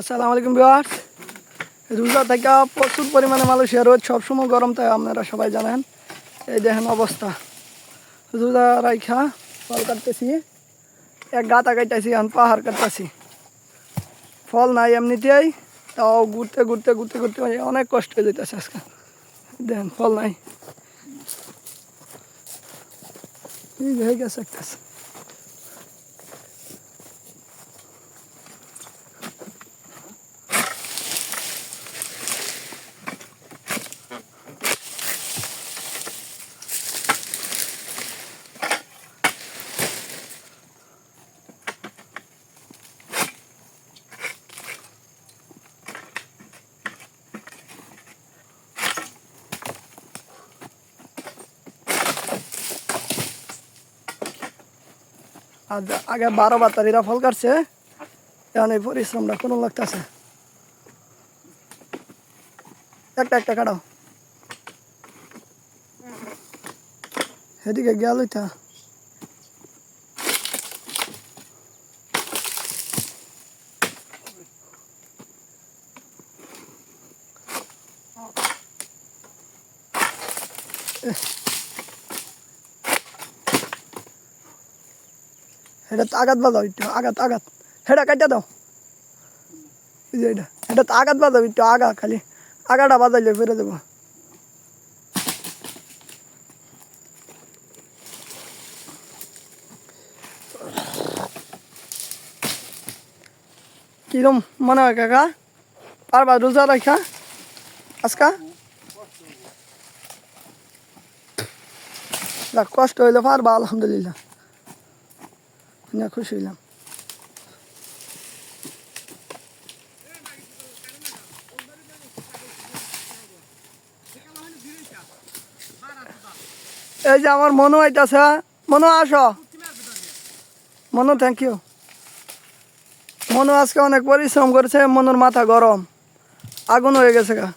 আসসালামু আলাইকুম বিহার রোজা থেকে প্রচুর পরিমাণে মালয়েশিয়া রোদ, সবসময় গরম, তাই আপনারা সবাই জানেন। এই দেখেন অবস্থা। রোজা রাইখা, ফল কাটতেছি। এক গাতা কাটতেছি এখন পাহাড় কাটতেছি। ফল নাই এমনিতেই, তাও ঘুরতে ঘুরতে ঘুরতে ঘুরতে অনেক কষ্ট হয়ে যেতেছে আজকে। দেখেন, ফল নাই। যে হয়ে গেছে একটা। আর আগে বারো বাতারিরা ফল কাটছে, এখন এই পরিশ্রমটা কোনো লাগতেছে। একটা একটা কাটাও সেদিকে গেল ওইটা এটা আঘাত বাজাও একটু, আঘাত আঘাত। হেটা কাটা দাও। যে এটা এটা আঘাত বাজাও একটু, আগা খালি। আগাটা বাজাইলে ফিরে দেবো। কিরম মনে হয় কাকা? পারবা রোজা রাখা আজকা? কষ্ট হইলে পারবা, আলহামদুলিল্লাহ। না খুশি হইলাম এই যে আমার মনু আইতাছে মনু আসো মনু থ্যাংক ইউ মনু আজকে অনেক পরিশ্রম করেছে মনুর মাথা গরম আগুন হয়ে গেছে গা